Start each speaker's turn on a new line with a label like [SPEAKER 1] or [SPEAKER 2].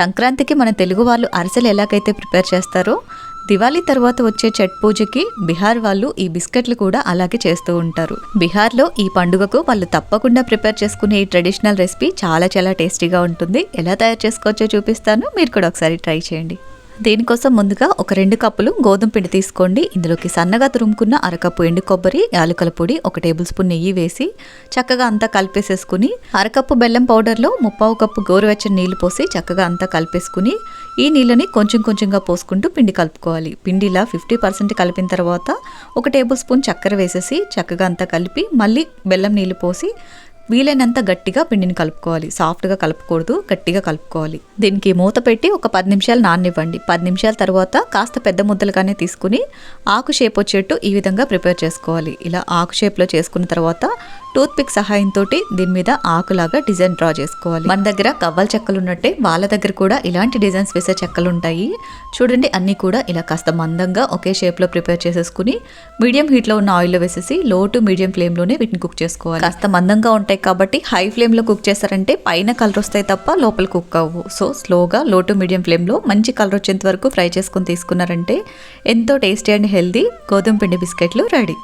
[SPEAKER 1] సంక్రాంతికి మన తెలుగు వాళ్ళు అరిసెలు ఎలాగైతే ప్రిపేర్ చేస్తారో దివాళీ తర్వాత వచ్చే చట్ పూజకి బీహార్ వాళ్ళు ఈ బిస్కెట్లు కూడా అలాగే చేస్తూ ఉంటారు. బీహార్లో ఈ పండుగకు వాళ్ళు తప్పకుండా ప్రిపేర్ చేసుకునే ఈ ట్రెడిషనల్ రెసిపీ చాలా చాలా టేస్టీగా ఉంటుంది. ఎలా తయారు చేసుకోవచ్చో చూపిస్తాను. మీరు కూడా ఒకసారి ట్రై చేయండి. దీనికోసం ముందుగా ఒక రెండు కప్పులు గోధుమ పిండి తీసుకోండి. ఇందులోకి సన్నగా తురుముకున్న అరకప్పు ఎండు కొబ్బరి యాలకల పొడి ఒక టేబుల్ స్పూన్ నెయ్యి వేసి చక్కగా అంతా కలిపేసేసుకుని అరకప్పు బెల్లం పౌడర్లో ముప్పావు కప్పు గోరువెచ్చని నీళ్ళు పోసి చక్కగా అంతా కలిపేసుకుని ఈ నీళ్ళని కొంచెం కొంచెంగా పోసుకుంటూ పిండి కలుపుకోవాలి. పిండి ఇలా ఫిఫ్టీ పర్సెంట్ కలిపిన తర్వాత ఒక టేబుల్ స్పూన్ చక్కెర వేసేసి చక్కగా అంతా కలిపి మళ్ళీ బెల్లం నీళ్ళు పోసి వీలైనంత గట్టిగా పిండిని కలుపుకోవాలి. సాఫ్ట్గా కలుపుకూడదు గట్టిగా కలుపుకోవాలి. దీనికి మూత పెట్టి ఒక పది నిమిషాలు నాననివ్వండి. పది నిమిషాల తర్వాత కాస్త పెద్ద ముద్దలుగానే తీసుకుని ఆకు షేప్ వచ్చేట్టు ఈ విధంగా ప్రిపేర్ చేసుకోవాలి. ఇలా ఆకు షేప్లో చేసుకున్న తర్వాత టూత్ పిక్ సహాయంతో దీని మీద ఆకులాగా డిజైన్ డ్రా చేసుకోవాలి. మన దగ్గర కవ్వల చెక్కలు ఉన్నట్టే వాళ్ళ దగ్గర కూడా ఇలాంటి డిజైన్స్ వేసే చెక్కలు ఉంటాయి చూడండి అన్నీ కూడా ఇలా కాస్త మందంగా ఒకే షేప్లో ప్రిపేర్ చేసేసుకుని మీడియం హీట్లో ఉన్న ఆయిల్లో వేసేసి లో టు మీడియం ఫ్లేమ్లోనే వీటిని కుక్ చేసుకోవాలి. కాస్త మందంగా ఉంటాయి కాబట్టి హై ఫ్లేమ్లో కుక్ చేస్తారంటే పైన కలర్ వస్తాయి తప్ప లోపల కుక్ అవ్వు. సో స్లోగా లో టు మీడియం ఫ్లేమ్లో మంచి కలర్ వచ్చేంత వరకు ఫ్రై చేసుకుని తీసుకున్నారంటే ఎంతో టేస్టీ అండ్ హెల్దీ గోధుమ పిండి బిస్కెట్లు రెడీ.